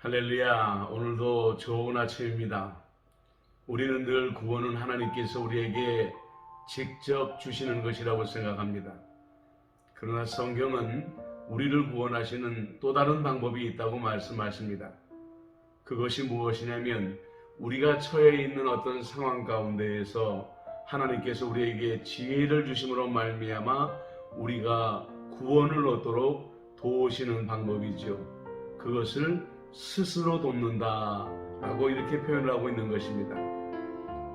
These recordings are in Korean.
할렐루야. 오늘도 좋은 아침입니다. 우리는 늘 구원은 하나님께서 우리에게 직접 주시는 것이라고 생각합니다. 그러나 성경은 우리를 구원하시는 또 다른 방법이 있다고 말씀하십니다. 그것이 무엇이냐면 우리가 처해 있는 어떤 상황 가운데에서 하나님께서 우리에게 지혜를 주심으로 말미암아 우리가 구원을 얻도록 도우시는 방법이죠. 그것을 스스로 돕는다 라고 이렇게 표현을 하고 있는 것입니다.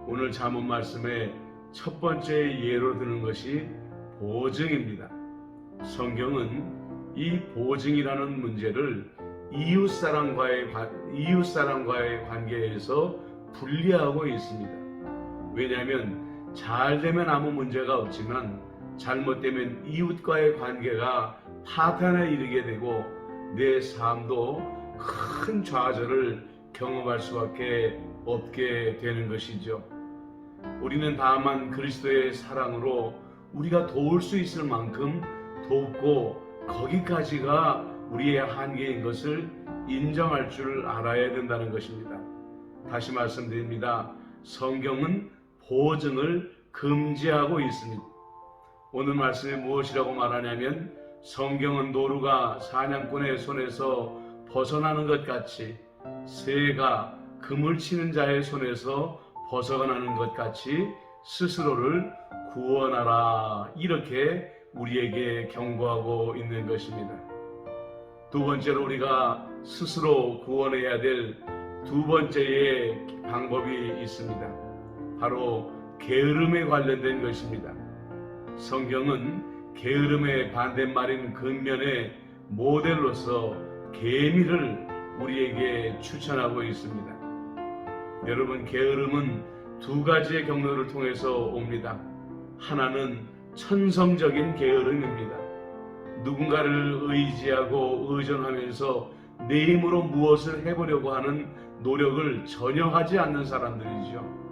오늘 잠언 말씀의 첫 번째 예로 드는 것이 보증입니다. 성경은 이 보증이라는 문제를 이웃 사람과의 이웃 사람과의 관계에서 분리하고 있습니다. 왜냐하면 잘 되면 아무 문제가 없지만 잘못되면 이웃과의 관계가 파탄에 이르게 되고 내 삶도 큰 좌절을 경험할 수밖에 없게 되는 것이죠. 우리는 다만 그리스도의 사랑으로 우리가 도울 수 있을 만큼 돕고 거기까지가 우리의 한계인 것을 인정할 줄 알아야 된다는 것입니다. 다시 말씀드립니다. 성경은 보증을 금지하고 있습니다. 오늘 말씀에 무엇이라고 말하냐면 성경은 노루가 사냥꾼의 손에서 벗어나는 것 같이 새가 금을 치는 자의 손에서 벗어나는 것 같이 스스로를 구원하라 이렇게 우리에게 경고하고 있는 것입니다. 두 번째로 우리가 스스로 구원해야 될 두 번째의 방법이 있습니다. 바로 게으름에 관련된 것입니다. 성경은 게으름의 반대말인 근면의 모델로서 계미를 우리에게 추천하고 있습니다. 여러분, 게으름은 두 가지의 경로를 통해서 옵니다. 하나는 천성적인 게으름입니다. 누군가를 의지하고 의존하면서 내 힘으로 무엇을 해보려고 하는 노력을 전혀 하지 않는 사람들이죠.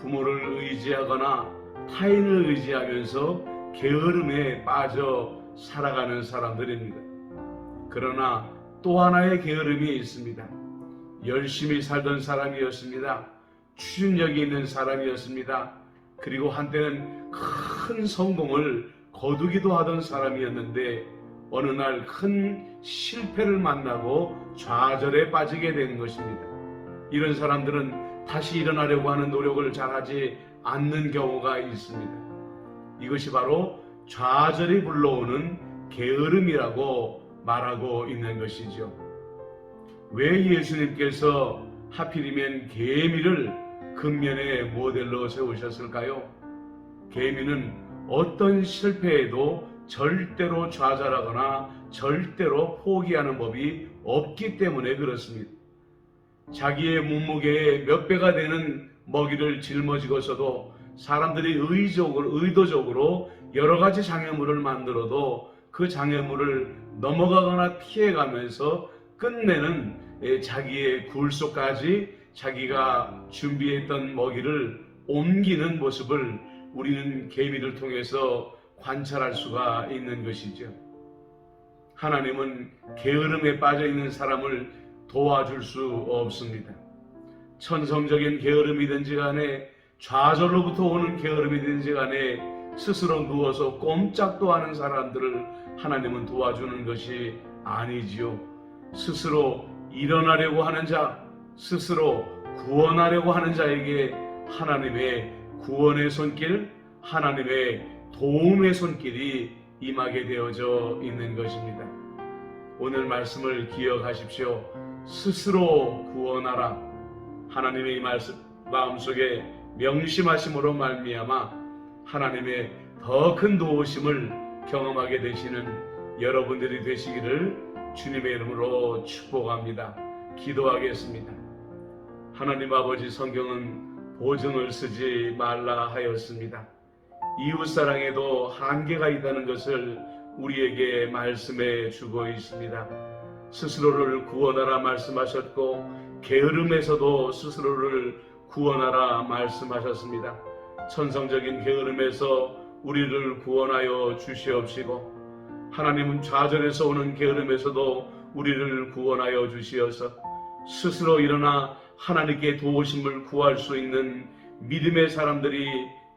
부모를 의지하거나 타인을 의지하면서 게으름에 빠져 살아가는 사람들입니다. 그러나 또 하나의 게으름이 있습니다. 열심히 살던 사람이었습니다. 추진력이 있는 사람이었습니다. 그리고 한때는 큰 성공을 거두기도 하던 사람이었는데 어느 날 큰 실패를 만나고 좌절에 빠지게 되는 것입니다. 이런 사람들은 다시 일어나려고 하는 노력을 잘하지 않는 경우가 있습니다. 이것이 바로 좌절이 불러오는 게으름이라고 말하고 있는 것이죠. 왜 예수님께서 하필이면 개미를 근면의 모델로 세우셨을까요? 개미는 어떤 실패에도 절대로 좌절하거나 절대로 포기하는 법이 없기 때문에 그렇습니다. 자기의 몸무게의 몇 배가 되는 먹이를 짊어지고서도 사람들이 의적으로, 의도적으로 여러 가지 장애물을 만들어도 그 장애물을 넘어가거나 피해가면서 끝내는 예, 자기의 굴속까지 자기가 준비했던 먹이를 옮기는 모습을 우리는 개미를 통해서 관찰할 수가 있는 것이죠. 하나님은 게으름에 빠져 있는 사람을 도와줄 수 없습니다. 천성적인 게으름이든지 간에 좌절로부터 오는 게으름이든지 간에 스스로 누워서 꼼짝도 하는 사람들을 하나님은 도와주는 것이 아니지요. 스스로 일어나려고 하는 자, 스스로 구원하려고 하는 자에게 하나님의 구원의 손길, 하나님의 도움의 손길이 임하게 되어져 있는 것입니다. 오늘 말씀을 기억하십시오. 스스로 구원하라. 하나님의 이 말씀 마음속에 명심하심으로 말미암아 하나님의 더 큰 도우심을 경험하게 되시는 여러분들이 되시기를 주님의 이름으로 축복합니다. 기도하겠습니다. 하나님 아버지 성경은 보증을 쓰지 말라 하였습니다. 이웃 사랑에도 한계가 있다는 것을 우리에게 말씀해 주고 있습니다. 스스로를 구원하라 말씀하셨고 게으름에서도 스스로를 구원하라 말씀하셨습니다. 천성적인 게으름에서 우리를 구원하여 주시옵시고 하나님은 좌절에서 오는 게으름에서도 우리를 구원하여 주시어서 스스로 일어나 하나님께 도우심을 구할 수 있는 믿음의 사람들이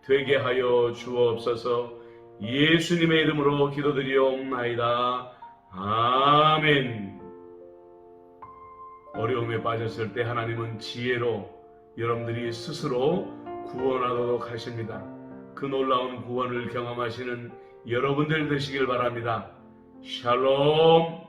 되게 하여 주옵소서 예수님의 이름으로 기도드리옵나이다. 아멘. 어려움에 빠졌을 때 하나님은 지혜로 여러분들이 스스로 구원하도록 하십니다. 그 놀라운 구원을 경험하시는 여러분들 되시길 바랍니다. 샬롬.